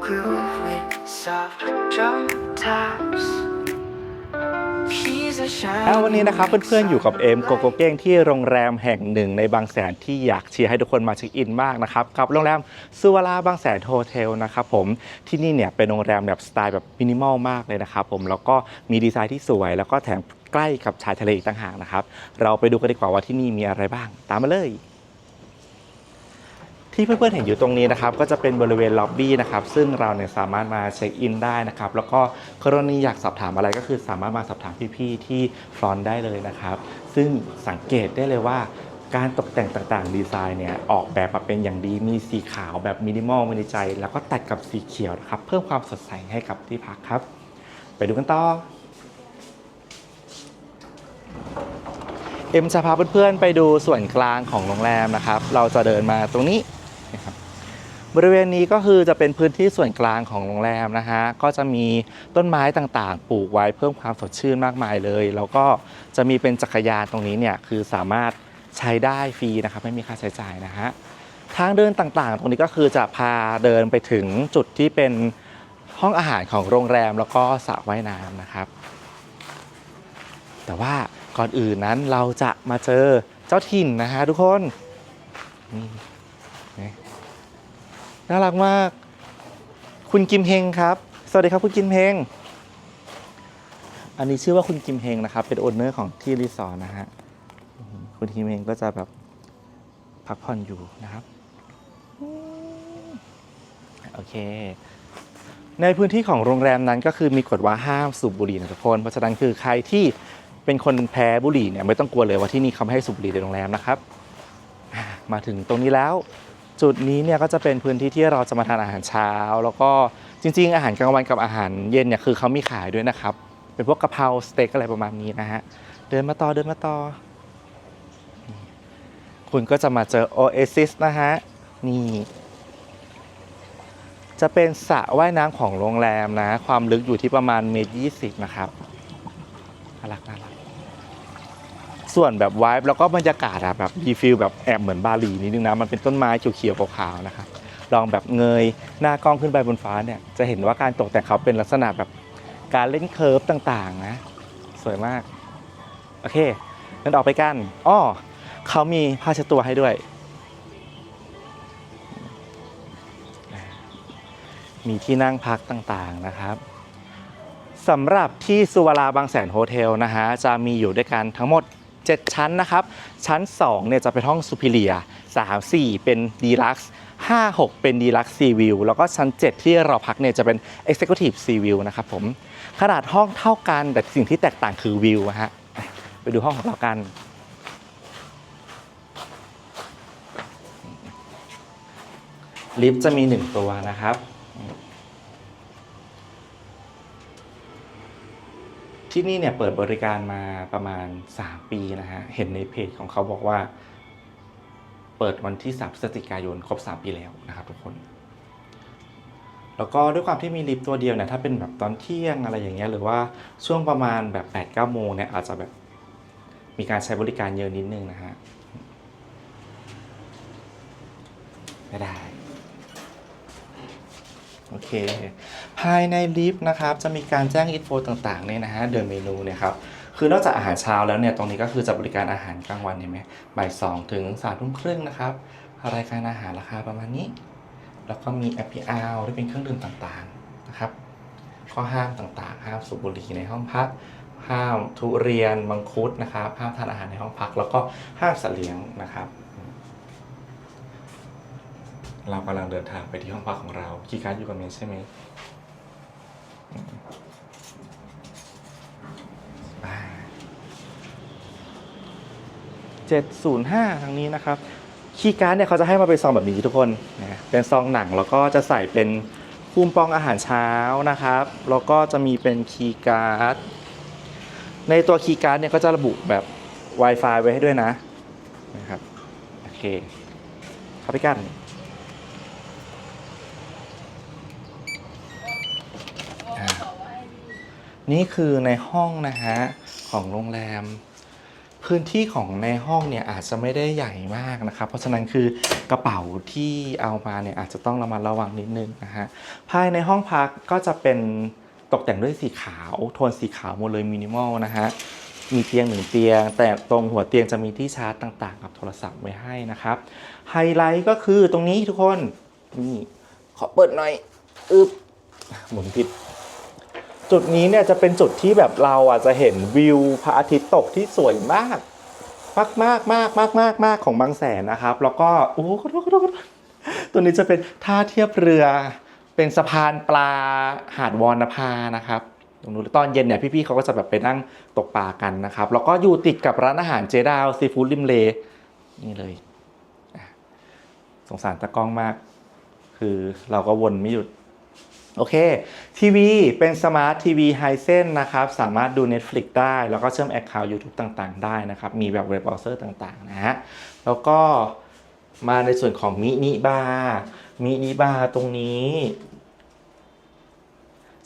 groove with soft drum taps. แล้ววันนี้นะครับเพื่อนๆอยู่กับเอมโกโกเก้งที่โรงแรมแห่งหนึ่งในบางแสนที่อยากเชียร์ให้ทุกคนมาเช็คอินมากนะครับกับโรงแรมซูวาราบางแสนโฮเทลนะครับผมที่นี่เนี่ยเป็นโรงแรมแบบสไตล์แบบมินิมอลมากเลยนะครับผมแล้วก็มีดีไซน์ที่สวย แล้วก็แถมใกล้กับชายทะเลอีกต่างหากนะครับเราไปดูกันดีกว่าว่าที่นี่มีอะไรบ้าง ตามมาเลย ที่เพื่อนๆเห็นอยู่ตรงนี้นะครับก็จะเป็นบริเวณล็อบบี้นะครับซึ่งเราเนี่ยสามารถมาเช็คอินได้นะครับแล้วก็กรณีอยากสอบถามอะไรก็คือสามารถมาสอบถามพี่ๆที่ฟรอนต์ได้เลยนะครับ ซึ่งสังเกตได้เลยว่าการตกแต่งต่างๆ ดีไซน์เนี่ยออกแบบมาเป็นอย่างดีมีสีขาวแบบมินิมอลมินิใจ แล้วก็ตัดกับสีเขียวนะครับเพิ่มความสดใสให้กับที่พักครับ ไปดูกันต่อเอ็มจะพาเพื่อนๆไปดูส่วนกลางของโรงแรมนะครับ เราจะเดินมาตรงนี้ บริเวณนี้ก็คือจะเป็นพื้นที่ส่วนกลางของโรงแรมนะฮะก็จะมีต้นไม้ต่างๆ ปลูกไว้เพิ่มความสดชื่นมากมายเลย แล้วก็จะมีเป็นจักรยานตรงนี้เนี่ยคือสามารถใช้ได้ฟรีนะครับไม่มีค่าใช้จ่ายนะฮะทางเดินต่างๆ ตรงนี้ก็คือจะพาเดินไปถึงจุดที่เป็นห้องอาหารของโรงแรมแล้วก็สระว่ายน้ำนะครับ แต่ว่าก่อนอื่นนั้นเราจะมาเจอเจ้าถิ่นนะฮะทุกคนนี่ น่ารักมาก คุณกิมเฮงครับ สวัสดีครับคุณกิมเฮง อันนี้ชื่อว่าคุณกิมเฮงนะครับ เป็นโอนเนอร์ของที่รีสอร์ทนะฮะ คุณกิมเฮงก็จะแบบพักผ่อนอยู่นะครับ โอเค ในพื้นที่ของโรงแรมนั้นก็คือมีกฎว่าห้ามสูบบุหรี่นะทุกคน เพราะฉะนั้นคือใครที่เป็นคนแพ้บุหรี่เนี่ยไม่ต้องกลัวเลยว่าที่นี่เขาไม่ให้สูบบุหรี่ในโรงแรมนะครับ มาถึงตรงนี้แล้ว จุดนี้เนี่ยก็จะเป็นพื้นที่ที่เราจะมาทานอาหารเช้า แล้วก็จริง ๆ อาหารกลางวันกับอาหารเย็นเนี่ยคือเขามีขายด้วยนะครับ เป็นพวกกะเพราสเต็กอะไรประมาณนี้นะฮะเดินมาต่อเดินมาต่อ คุณก็จะมาเจอโอเอซิสนะฮะนี่จะเป็นสระว่ายน้ำของโรงแรมนะ ความลึกอยู่ที่ประมาณเมตรยี่สิบนะครับน่ารักน่ารัก ส่วนแบบวายแล้วก็บรรยากาศอะแบบดีฟิลแบบแอบเหมือนบาหลีนิดนึงนะมันเป็นต้นไม้เขียวๆขาวๆนะครับลองแบบเงยหน้ากล้องขึ้นไปบนฟ้าเนี่ยจะเห็นว่าการตกแต่งเขาเป็นลักษณะแบบการเล่นเคิร์ฟต่างๆนะสวยมาก โอเคงั้นออกไปกันอ้อเขามีผ้าเช็ดตัวให้ด้วย มีที่นั่งพักต่างๆนะครับสำหรับที่สุวราบางแสนโฮเทลนะฮะจะมีอยู่ด้วยกันทั้งหมด 7 ชั้นนะครับ ชั้น2เนี่ยจะเป็นห้องซูพิเลีย3 4 เป็นดีลักซ์5 6 เป็นดีลักซ์ซีวิวแล้วก็ชั้น 7 ที่เราพักเนี่ยจะเป็น Executive Sea View นะครับผม ขนาดห้องเท่ากันแต่สิ่งที่แตกต่างคือวิวอะฮะไปดูห้องของเรากันลิฟต์จะมี 1 ตัวนะครับ ที่นี่เนี่ยเปิดบริการมาประมาณ 3 ปีนะฮะ เห็นในเพจของเขาบอกว่า เปิดวันที่3พฤศจิกายนครบ 3 ปีแล้วนะครับทุกคน แล้วก็ด้วยความที่มีลิฟต์ตัวเดียวเนี่ยถ้าเป็นแบบตอนเที่ยงอะไรอย่างเงี้ยหรือว่าช่วงประมาณแบบ8 9โมงเนี่ยอาจจะแบบมีการใช้บริการเยอะนิดนึงนะฮะ ไม่ได้ โอเค ภายในลิฟต์นะครับ จะมีการแจ้งอินโฟต่างๆเนี่ยนะฮะเดินเมนูเนี่ยครับ คือนอกจากอาหารเช้าแล้วเนี่ย ตรงนี้ก็คือจะบริการอาหารกลางวันเห็นไหมบ่ายสองถึงสามทุ่มครึ่งนะครับ รายการอาหารราคาประมาณนี้ แล้วก็มีแอปเปิลที่เป็นเครื่องดื่มต่างๆนะครับ ข้อห้ามต่างๆ ห้ามสูบบุหรี่ในห้องพัก ห้ามทุเรียนมังคุดนะครับ ห้ามทานอาหารในห้องพัก แล้วก็ห้ามสัตว์เลี้ยงนะครับ เรากำลังเดินทางไปที่ห้องพักของเราคีย์การ์ดอยู่กับเมย์ใช่ไหมเจ็ดศูนย์ห้าทางนี้นะครับคีย์การ์ดเนี่ยเขาจะให้มาเป็นซองแบบนี้ทุกคนนะเป็นซองหนังแล้วก็จะใส่เป็นคูมปองอาหารเช้านะครับ แล้วก็จะมีเป็นคีย์การ์ดในตัวคีย์การ์ดเนี่ยก็จะระบุแบบ Wi-Fi ไว้ให้ด้วยนะนะครับโอเคเข้าไปกัน อ่า นี่คือในห้องนะฮะของโรงแรม พื้นที่ของในห้องเนี่ยอาจจะไม่ได้ใหญ่มากนะครับ เพราะฉะนั้นคือกระเป๋าที่เอามาเนี่ยอาจจะต้องระมัดระวังนิดนึงนะฮะภายในห้องพักก็จะเป็นตกแต่งด้วยสีขาว โทนสีขาวหมดเลยมินิมอลนะฮะมีเตียงหนึ่งเตียง แต่ตรงหัวเตียงจะมีที่ชาร์จต่างๆ กับโทรศัพท์ไว้ให้นะครับไฮไลท์ก็คือตรงนี้ทุกคนนี่ขอเปิดหน่อยอึบหมุนผิด จุดนี้เนี่ยจะเป็นจุดที่แบบเราอะจะเห็นวิวพระอาทิตย์ตกที่สวยมาก มากมากมากมากมากมากของบางแสนนะครับ แล้วก็โอ้โทษขอโทษขอโทษตัวนี้จะเป็นท่าเทียบเรือเป็นสะพานปลาหาดวอนภานะครับตรงนู้นตอนเย็นเนี่ยพี่ๆเขาก็จะแบบไปนั่งตกปลากันนะครับ แล้วก็อยู่ติดกับร้านอาหารเจดาวซีฟู้ดริมเลนี่เลย สงสารตะกล้องมาก คือเราก็วนไม่หยุด โอเคทีวีเป็นสมาร์ททีวีไฮเซนนะครับ สามารถดู Netflix ได้ แล้วก็เชื่อม Account YouTube ต่างๆ ได้นะครับ มีแบบเว็บเบราว์เซอร์ต่าง ๆ นะฮะ แล้วก็มาในส่วนของมินิบาร์มินิบาร์ตรงนี้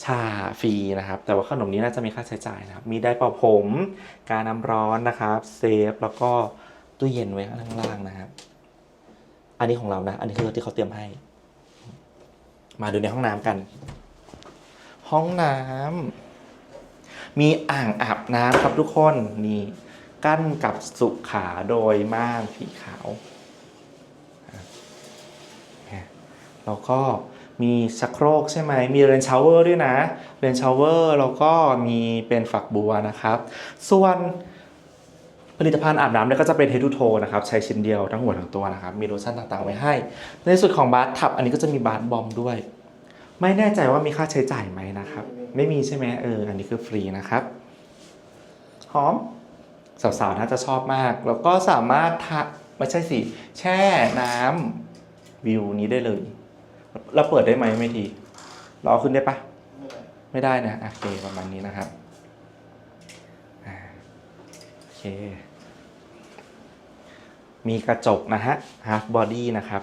ชาฟรีนะครับ แต่ว่าขนมนี้น่าจะมีค่าใช้จ่ายนะครับ มีได้เป่าผม การน้ำร้อนนะครับ เซฟ แล้วก็ตู้เย็นไว้ข้างล่างนะครับ อันนี้ของเรานะ อันนี้คือที่เขาเตรียมให้ มาดูในห้องน้ำกัน ห้องน้ำมีอ่างอาบน้ำครับทุกคนนี่กั้นกับสุขาโดยม่านสีขาว แล้วก็มีชักโครกใช่ไหม มีเรนชาวเวอร์ด้วยนะ เรนชาวเวอร์แล้วก็มีเป็นฝักบัวนะครับ ส่วน ลิตภัณฑ์อาบน้ำเนี่ยก็จะเป็นเฮดูโทนะครับใช้ชิ้นเดียวทั้งหัวทั้งตัวนะครับมีโลชั่นต่างๆไว้ให้ ในส่วนของบาร์ทับอันนี้ก็จะมีบาร์บอมด้วย ไม่แน่ใจว่ามีค่าใช้จ่ายไหมนะครับ ไม่มีใช่ไหมเอออันนี้คือฟรีนะครับหอมสาวๆน่าจะชอบมาก แล้วก็สามารถทะไม่ใช่สิแช่น้ำวิวนี้ได้เลยเราเปิดได้ไหมไม่ทีรอขึ้นได้ปะไม่ได้นะโอเคประมาณนี้นะครับโอเค มีกระจกนะฮะ half body นะครับ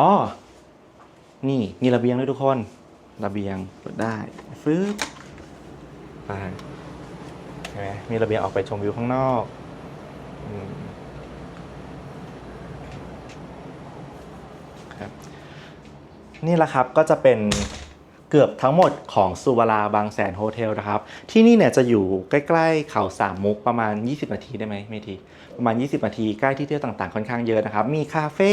อ๋อนี่มีระเบียงด้วยทุกคน ระเบียงเปิดได้ฟึ๊บไปเห็นไหมมีระเบียงออกไปชมวิวข้างนอกอครับ นี่แหละครับก็จะเป็น เกือบทั้งหมดของสุวาราบางแสนโฮเทลนะครับ ที่นี่เนี่ยจะอยู่ใกล้ๆเขาสามมุกประมาณ 20 นาทีได้ไหมไม่ทีประมาณ 20 นาทีใกล้ที่เที่ยวต่างๆค่อนข้างเยอะนะครับ มีคาเฟ่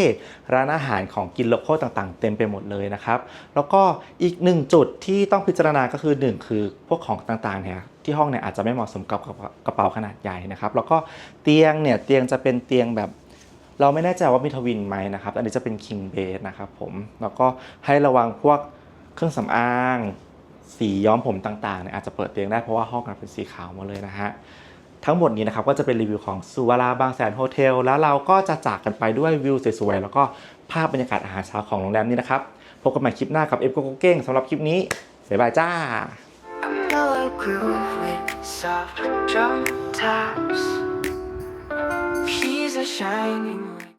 ร้านอาหารของกินโลโก้ต่างๆ เต็มไปหมดเลยนะครับ แล้วก็อีกหนึ่งจุดที่ต้องพิจารณาก็คือหนึ่งคือพวกของต่างๆเนี่ยที่ห้องเนี่ยอาจจะไม่เหมาะสมกับกระเป๋าขนาดใหญ่นะครับแล้วก็เตียงเนี่ยเตียงจะเป็นเตียงแบบเราไม่แน่ใจว่ามีทวินไหมนะครับ อันนี้จะเป็น king bed นะครับผม แล้วก็ให้ระวังพวก เครื่องสำอาง สีย้อมผมต่างๆเนี่ยอาจจะเปิดเตียงได้เพราะว่าห้องมันเป็นสีขาวหมดเลยนะฮะทั้งหมดนี้นะครับก็จะเป็นรีวิวของสุวาราบางแสนโฮเทลแล้วเราก็จะจากกันไปด้วยวิวสวยๆแล้วก็ภาพบรรยากาศอาหารเช้าของโรงแรมนี้นะครับพบกันใหม่คลิปหน้ากับเอฟโกโกเก้งสำหรับคลิปนี้บ๊ายบายจ้า soft drum taps. Keys are shining